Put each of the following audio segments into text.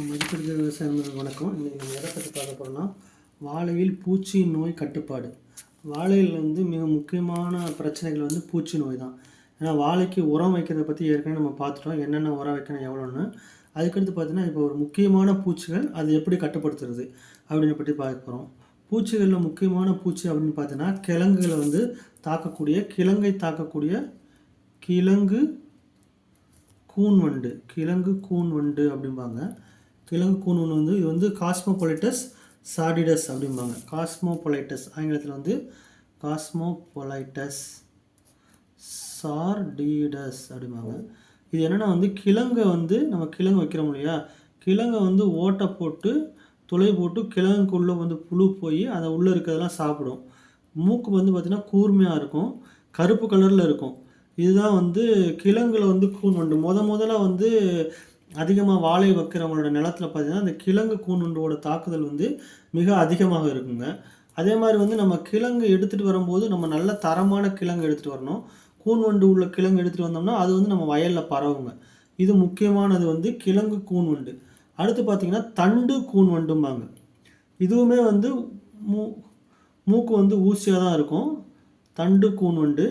மதிப்பிடுத்த விவசாயம் வணக்கம். இன்றைக்கி நம்ம எதை பற்றி பார்க்க போகிறோம்னா வாழையில் பூச்சி நோய் கட்டுப்பாடு. வாழையில் வந்து மிக முக்கியமான பிரச்சனைகள் வந்து பூச்சி நோய் தான். ஏன்னா வாழைக்கு உரம் வைக்கிறத பற்றி ஏற்கனவே நம்ம பார்த்துட்டோம். என்னென்ன உரம் வைக்கணும் எவ்வளோன்னு அதுக்கடுத்து பார்த்தீங்கன்னா இப்போ ஒரு முக்கியமான பூச்சிகள் அது எப்படி கட்டுப்படுத்துறது அப்படின்னு பற்றி பார்க்க போகிறோம் பூச்சிகளில் முக்கியமான பூச்சி அப்படின்னு பார்த்தீங்கன்னா கிழங்குகளை வந்து தாக்கக்கூடிய கிழங்கை தாக்கக்கூடிய கிழங்கு கூன் வண்டு கிழங்கு கூன் வண்டு அப்படிம்பாங்க. கிழங்கு கூன் ஒன்று வந்து இது வந்து காஸ்மோபொலைட்டஸ் சாடிடஸ் அப்படிம்பாங்க. காஸ்மோபொலைட்டஸ் ஆங்கிலத்தில் வந்து காஸ்மோபொலைட்டஸ் சார்டிடஸ் அப்படிம்பாங்க. இது என்னென்னா வந்து கிழங்கை வந்து நம்ம கிழங்கு வைக்கிறோம் இல்லையா? கிழங்கை வந்து ஓட்டை போட்டு துளை போட்டு கிழங்குக்குள்ளே வந்து புழு போய் அதை உள்ளே இருக்கிறதெல்லாம் சாப்பிடும். மூக்கு வந்து பார்த்திங்கன்னா கூர்மையாக இருக்கும். கருப்பு கலரில் இருக்கும். இதுதான் வந்து கிழங்குல வந்து கூன் வண்டு முத முதல்ல வந்து அதிகமாக வாழை வைக்கிறவங்களோட நிலத்தில் பார்த்தீங்கன்னா அந்த கிழங்கு கூன் தாக்குதல் வந்து மிக அதிகமாக இருக்குங்க. அதே மாதிரி வந்து நம்ம கிழங்கு எடுத்துகிட்டு வரும்போது நம்ம நல்ல தரமான கிழங்கு எடுத்துகிட்டு வரணும். கூன் வண்டு உள்ள கிழங்கு எடுத்துகிட்டு வந்தோம்னா அது வந்து நம்ம வயலில் பரவுங்க. இது முக்கியமானது வந்து கிழங்கு கூன் வண்டு அடுத்து பார்த்தீங்கன்னா தண்டு கூன் வண்டும்பாங்க இதுவுமே வந்து மூ மூக்கு வந்து ஊசியாக தான் இருக்கும். தண்டு கூன் வண்டு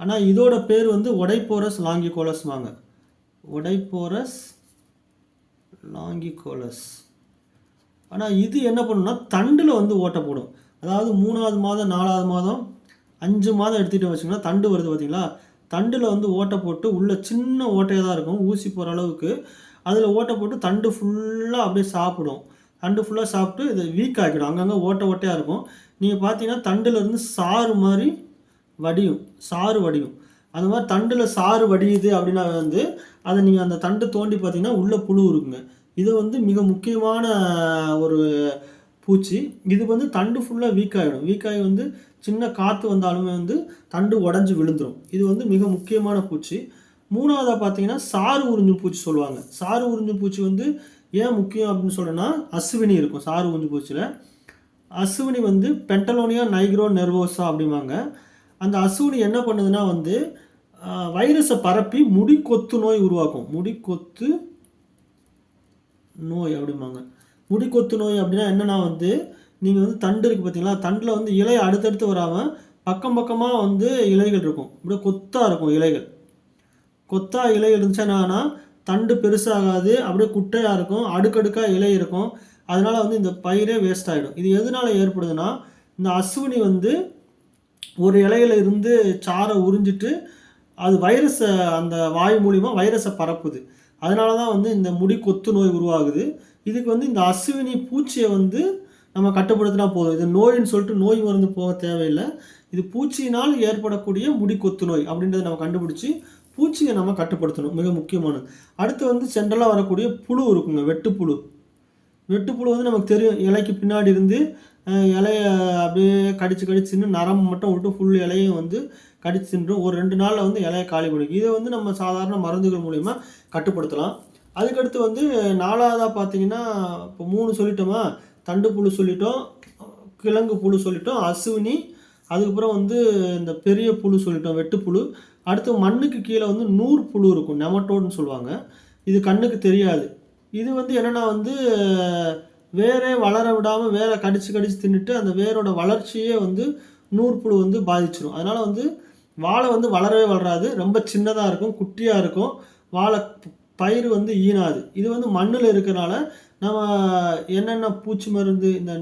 ஆனால் இதோட பேர் வந்து ஒடைப்போரஸ் லாங்கிகோலஸ்வாங்க ஒடைப்போரஸ் லாங்கிகோலஸ். ஆனால் இது என்ன பண்ணுன்னா தண்டில் வந்து ஓட்டை போடும். அதாவது மூணாவது மாதம் நாலாவது மாதம் அஞ்சு மாதம் எடுத்துகிட்டு வச்சிங்கன்னா தண்டு வருது பார்த்தீங்களா தண்டில் வந்து ஓட்டை போட்டு உள்ளே சின்ன ஓட்டையாக தான் இருக்கும் ஊசி போகிற அளவுக்கு. அதில் ஓட்டை போட்டு தண்டு ஃபுல்லாக அப்படியே சாப்பிடும். தண்டு ஃபுல்லாக சாப்பிட்டு இது வீக் ஆகிடும் அங்கங்கே ஓட்டை ஓட்டையாக இருக்கும். நீங்கள் பார்த்தீங்கன்னா தண்டுல இருந்து சாறு மாதிரி வடியும். சாறு வடியும். அந்த மாதிரி தண்டில் சாறு வடியுது அப்படின்னா வந்து அதை நீங்கள் அந்த தண்டு தோண்டி பார்த்தீங்கன்னா உள்ளே புழு இருக்குங்க. இது வந்து மிக முக்கியமான ஒரு பூச்சி. இது வந்து தண்டு ஃபுல்லாக வீக் ஆகிடும் வீக் ஆகி வந்து சின்ன காற்று வந்தாலுமே வந்து தண்டு உடஞ்சி விழுந்துடும் இது வந்து மிக முக்கியமான பூச்சி. மூணாவதாக பார்த்தீங்கன்னா சாறு உறிஞ்சும் பூச்சி சொல்லுவாங்க. சாறு உறிஞ்சும் பூச்சி வந்து ஏன் முக்கியம் அப்படின்னு சொல்கிறேன்னா அசுவினி இருக்கும் சாறு உறிஞ்சும் பூச்சியில். அசுவினி வந்து பென்டலோனியா நைக்ரோ நெர்வோசா அப்படிம்பாங்க. அந்த அசுவினி என்ன பண்ணுதுன்னா வந்து வைரஸை பரப்பி முடி கொத்து நோய் உருவாக்கும். முடி கொத்து நோய் அப்படிம்பாங்க. முடி கொத்து நோய் அப்படின்னா என்னென்னா வந்து நீங்கள் வந்து தண்டு இருக்குது பார்த்தீங்களா தண்டில் வந்து இலை அடுத்தடுத்து வராமல் பக்கம் பக்கமாக வந்து இலைகள் இருக்கும். அப்படியே கொத்தாக இருக்கும் இலைகள். கொத்தா இலை இருந்துச்சுன்னா தண்டு பெருசாகாது அப்படியே குட்டையாக இருக்கும் அடுக்கடுக்காக இலை இருக்கும். அதனால் வந்து இந்த பயிரே வேஸ்ட் ஆகிடும் இது எதனால் ஏற்படுதுன்னா இந்த அஸ்வினி வந்து ஒரு இலையில இருந்து சாரை உறிஞ்சிட்டு அது வைரஸை அந்த வாயு மூலிமா வைரஸை பரப்புது. அதனால தான் வந்து இந்த முடி கொத்து நோய் உருவாகுது. இதுக்கு வந்து இந்த அசுவினி பூச்சியை வந்து நம்ம கட்டுப்படுத்தினா போதும். இது நோயின்னு சொல்லிட்டு நோய் மருந்து போக தேவையில்லை. இது பூச்சியினால் ஏற்படக்கூடிய முடி கொத்து நோய் அப்படின்றத நம்ம கண்டுபிடிச்சி பூச்சியை நம்ம கட்டுப்படுத்தணும். மிக முக்கியமானது. அடுத்து வந்து சென்ட்ரலாக வரக்கூடிய புழு இருக்குங்க. வெட்டுப்புழு. வெட்டுப்புழு வந்து நமக்கு தெரியும். இலைக்கு பின்னாடி இருந்து இலைய அப்படியே கடிச்சு கடிச்சுன்னு நரம்பு மட்டும் விட்டு ஃபுல் இலையும் வந்து கடிச்சு தின்றும் ஒரு ரெண்டு நாளில் வந்து இலையை காலி பண்ணிக்கும். இதை வந்து நம்ம சாதாரண மருந்துகள் மூலிமா கட்டுப்படுத்தலாம். அதுக்கடுத்து வந்து நாலாவதாக பார்த்தீங்கன்னா இப்போ மூணு சொல்லிட்டோமா? தண்டு புழு சொல்லிட்டோம் கிழங்கு புழு சொல்லிட்டோம் அசுவினி அதுக்கப்புறம் வந்து இந்த பெரிய புழு சொல்லிட்டோம் வெட்டுப்புழு அடுத்து மண்ணுக்கு கீழே வந்து நூறு புழு இருக்கும் நெமட்டோடுன்னு சொல்லுவாங்க. இது கண்ணுக்கு தெரியாது. இது வந்து என்னென்னா வந்து வேரே வளர விடாமல் வேரை கடிச்சு கடிச்சு தின்னுட்டு அந்த வேரோட வளர்ச்சியே வந்து நூற்புழு வந்து பாதிச்சிடும் அதனால் வந்து வாழை வந்து வளரவே வளராது. ரொம்ப சின்னதாக இருக்கும் குட்டியாக இருக்கும். வாழை பயிர் வந்து ஈனாது. இது வந்து மண்ணில் இருக்கிறனால நம்ம என்னென்ன பூச்சி மருந்து இந்த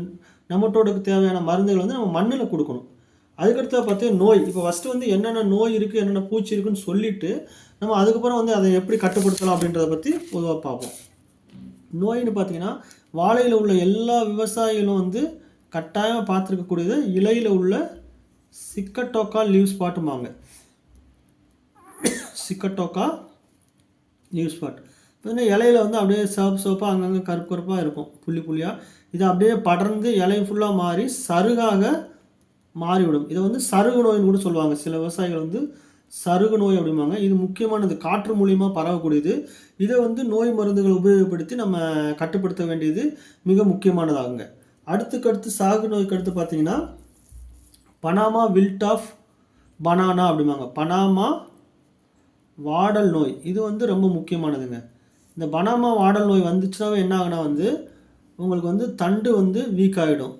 நம்மட்டோடுக்கு தேவையான மருந்துகள் வந்து நம்ம மண்ணில் கொடுக்கணும். அதுக்கடுத்த பார்த்து நோய். இப்போ ஃபஸ்ட்டு வந்து என்னென்ன நோய் இருக்குது என்னென்ன பூச்சி இருக்குன்னு சொல்லிவிட்டு நம்ம அதுக்கப்புறம் வந்து அதை எப்படி கட்டுப்படுத்தலாம் அப்படின்றத பற்றி பொதுவாக பார்ப்போம். நோயின்னு பார்த்தீங்கன்னா வாழையில் உள்ள எல்லா விவசாயிகளும் வந்து கட்டாயமாக பார்த்துருக்கக்கூடியது இலையில் உள்ள சிக்கட்டோக்கா லீவ் ஸ்பாட்டுமாங்க சிக்கட்டோக்கா லீவ் ஸ்பாட் வந்து இலையில வந்து அப்படியே சிவப்பு சிவப்பாக அங்கங்கே கருப்பு கருப்பாக இருக்கும். புள்ளி புள்ளியாக இது அப்படியே படர்ந்து இலை ஃபுல்லாக மாறி சருகாக மாறிவிடும். இதை வந்து சருகு நோயின்னு கூட சொல்லுவாங்க. சில விவசாயிகள் வந்து சருகு நோய் அப்படிம்பாங்க. இது முக்கியமானது. காற்று மூலியமாக பரவக்கூடியது. இதை வந்து நோய் மருந்துகள் உபயோகப்படுத்தி நம்ம கட்டுப்படுத்த வேண்டியது மிக முக்கியமானதாகுங்க. அடுத்துக்கடுத்து சாகு நோய்க்கு அடுத்து பார்த்தீங்கன்னா பனாமா வில்ட் ஆஃப் பனானா அப்படிம்பாங்க. பனாமா வாடல் நோய். இது வந்து ரொம்ப முக்கியமானதுங்க. இந்த பனாமா வாடல் நோய் வந்துச்சுனாவே என்ன ஆகுனா வந்து உங்களுக்கு வந்து தண்டு வந்து வீக் ஆகிடும்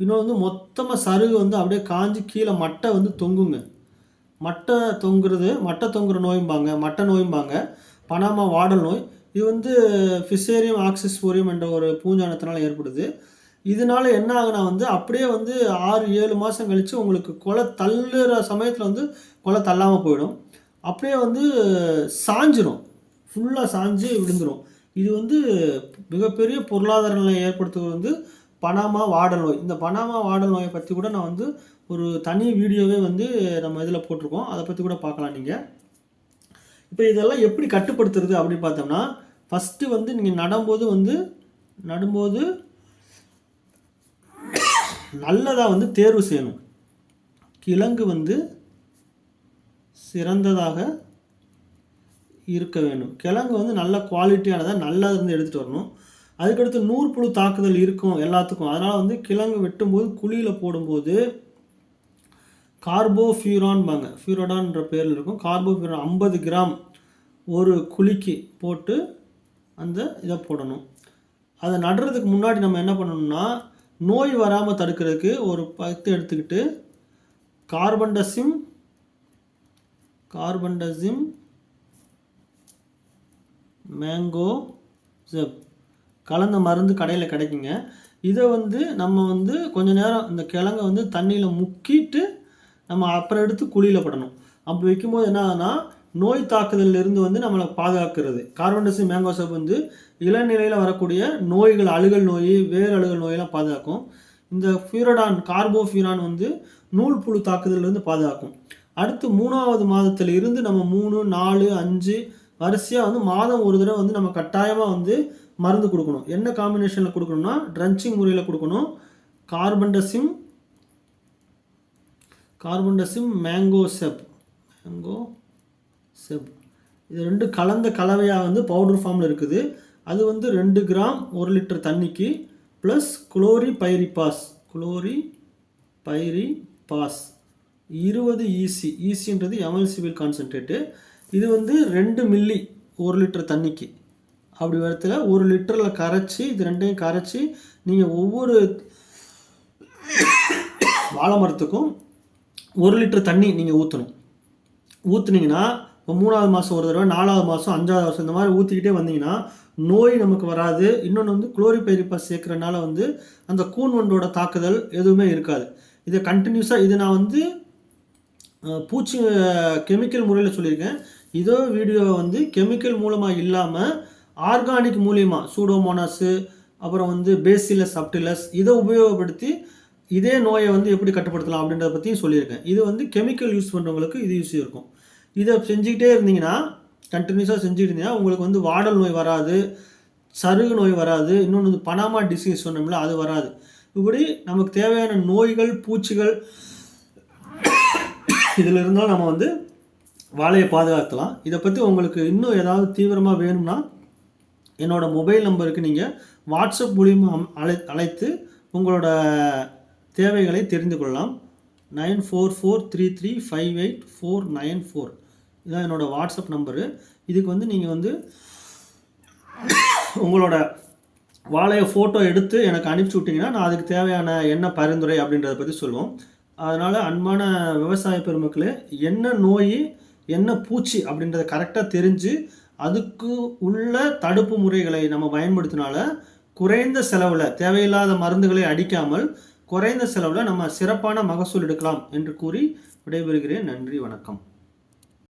இன்னொன்று வந்து மொத்தமாக சருகு வந்து அப்படியே காஞ்சி கீழே மட்டை வந்து தொங்குங்க. மட்டை தொங்குறது மட்டை தொங்குற நோயும்பாங்க மட்டை நோயும்பாங்க. பனாமா வாடல் நோய் இது வந்து ஃபிசேரியம் ஆக்சிஸ்போரியம் என்ற ஒரு பூஞ்சானத்தினால் ஏற்படுது. இதனால என்ன ஆகுனா வந்து அப்படியே வந்து ஆறு ஏழு மாதம் கழித்து உங்களுக்கு கொலை தள்ளுற சமயத்தில் வந்து கொலை தள்ளாமல் போயிடும். அப்படியே வந்து சாஞ்சிரும். ஃபுல்லாக சாஞ்சு விழுந்துடும் இது வந்து மிகப்பெரிய பொருளாதார நிலை ஏற்படுத்துவது வந்து பனாமா வாடல் நோய். இந்த பனாமா வாடல் நோயை பற்றி கூட நான் வந்து ஒரு தனி வீடியோவே வந்து நம்ம இதில் போட்டிருக்கோம். அதை பற்றி கூட பார்க்கலாம் நீங்கள் இப்போ இதெல்லாம் எப்படி கட்டுப்படுத்துறது அப்படின்னு பார்த்தோம்னா ஃபஸ்ட்டு வந்து நீங்கள் நடும்போது வந்து நடும்போது நல்லதாக வந்து தேர்வு செய்யணும். கிழங்கு வந்து சிறந்ததாக இருக்க வேண்டும். கிழங்கு வந்து நல்ல குவாலிட்டியானதாக நல்லா இருந்து எடுத்துகிட்டு வரணும். அதுக்கடுத்து நூற்புழு தாக்குதல் இருக்கும் எல்லாத்துக்கும். அதனால் வந்து கிழங்கு வெட்டும்போது குழியில் போடும்போது கார்போஃபியூரான்பாங்க. ஃபியூரோடான்ற பேரில் இருக்கும். கார்போஃபியூரான் ஐம்பது கிராம் ஒரு குழிக்கு போட்டு அந்த இதை போடணும். அதை நடுறதுக்கு முன்னாடி நம்ம என்ன பண்ணணும்னா நோய் வராமல் தடுக்கிறதுக்கு ஒரு பத்து எடுத்துக்கிட்டு கார்பன்டசிம் கார்பன்டசிம் மேங்கோ ஜெப். கலந்த மருந்து கடையில் கிடைக்குங்க. இதை வந்து நம்ம வந்து கொஞ்ச நேரம் இந்த கிழங்கை வந்து தண்ணியில் முக்கிட்டு நம்ம அப்புறம் எடுத்து குழியில் படணும். அப்படி வைக்கும்போது என்ன ஆகுதுன்னா நோய் தாக்குதலிருந்து வந்து நம்மளை பாதுகாக்கிறது. கார்பன்டசி மேங்கோ சோப் வந்து இளநிலையில் வரக்கூடிய நோய்கள் அழுகல் நோய் வேர் அழுகல் நோயெல்லாம் பாதுகாக்கும். இந்த ஃபியூரடான் கார்போஃபியூரான் வந்து நூல் புழு தாக்குதலிருந்து பாதுகாக்கும். அடுத்து மூணாவது மாதத்தில் இருந்து நம்ம மூணு நாலு அஞ்சு வரிசையாக வந்து மாதம் ஒரு தடவை வந்து நம்ம கட்டாயமாக வந்து மருந்து கொடுக்கணும். என்ன காம்பினேஷனில் கொடுக்கணும்னா ட்ரன்ச்சிங் முறையில் கொடுக்கணும். Carbendazim carbendazim mancozeb mancozeb இது ரெண்டு கலந்த கலவையாக வந்து பவுடர் ஃபார்மில் இருக்குது. அது வந்து ரெண்டு கிராம் ஒரு லிட்டர் தண்ணிக்கு plus chlorpyrifos chlorpyrifos இருபது ஈசி ஈசின்றது எமல்சிபிள் கான்சன்ட்ரேட்டு இது வந்து ரெண்டு மில்லி ஒரு லிட்டர் தண்ணிக்கு. அப்படி வரத்தில் ஒரு லிட்டரில் கரைச்சி இது ரெண்டையும் கரைச்சி நீங்கள் ஒவ்வொரு வாழை மரத்துக்கும் ஒரு லிட்டர் தண்ணி நீங்கள் ஊற்றணும் ஊற்றுனீங்கன்னா இப்போ மூணாவது மாதம் ஒரு தடவை நாலாவது மாதம் அஞ்சாவது வருஷம் இந்த மாதிரி ஊற்றிக்கிட்டே வந்தீங்கன்னா நோய் நமக்கு வராது. இன்னொன்று வந்து குளோரிபைரிபாஸ் சேர்க்குறனால வந்து அந்த கூன் ஒன்றோட தாக்குதல் எதுவுமே இருக்காது. இதை கண்டினியூஸாக இது நான் வந்து பூச்சி கெமிக்கல் முறையில் சொல்லியிருக்கேன். இதோ வீடியோவை வந்து கெமிக்கல் மூலமாக இல்லாமல் ஆர்கானிக் மூலியமாக சூடோமோனாஸு அப்புறம் வந்து பேசிலஸ் சப்டிலஸ் இதை உபயோகப்படுத்தி இதே நோயை வந்து எப்படி கட்டுப்படுத்தலாம் அப்படின்றத பற்றியும் சொல்லியிருக்கேன். இது வந்து கெமிக்கல் யூஸ் பண்ணுறவங்களுக்கு இது யூஸ் இருக்கும். இதை செஞ்சுக்கிட்டே இருந்தீங்கன்னா கண்டினியூஸாக செஞ்சுட்டு இருந்தீங்கன்னா உங்களுக்கு வந்து வாடல் நோய் வராது சருகு நோய் வராது இன்னொன்று வந்து பனாமா டிசீஸ் சொன்னோம்ல அது வராது. இப்படி நமக்கு தேவையான நோய்கள் பூச்சிகள் இதில் இருந்தால் நம்ம வந்து வாழையை பாதுகாக்கலாம். இதை பற்றி உங்களுக்கு இன்னும் ஏதாவது தீவிரமாக வேணும்னா என்னோடய மொபைல் நம்பருக்கு நீங்கள் வாட்ஸ்அப் மூலியமாக அழை அழைத்து உங்களோட தேவைகளை தெரிந்து கொள்ளலாம். Nine four four three three five eight four nine four. இதான் என்னோடய வாட்ஸ்அப் நம்பரு. இதுக்கு வந்து நீங்கள் வந்து உங்களோட வாழையை ஃபோட்டோ எடுத்து எனக்கு அனுப்பிச்சி விட்டிங்கன்னா நான் அதுக்கு தேவையான என்ன பரிந்துரை அப்படின்றத பற்றி சொல்லுவோம். அதனால் அன்பான விவசாய பெருமக்களே என்ன நோய் என்ன பூச்சி அப்படின்றத கரெக்டாக தெரிஞ்சு அதுக்கு உள்ள தடுப்பு முறைகளை நம்ம பயன்படுத்தினால குறைந்த செலவில் தேவையில்லாத மருந்துகளை அடிக்காமல் குறைந்த செலவில் நம்ம சிறப்பான மகசூல் எடுக்கலாம் என்று கூறி விடைபெறுகிறேன். நன்றி வணக்கம்.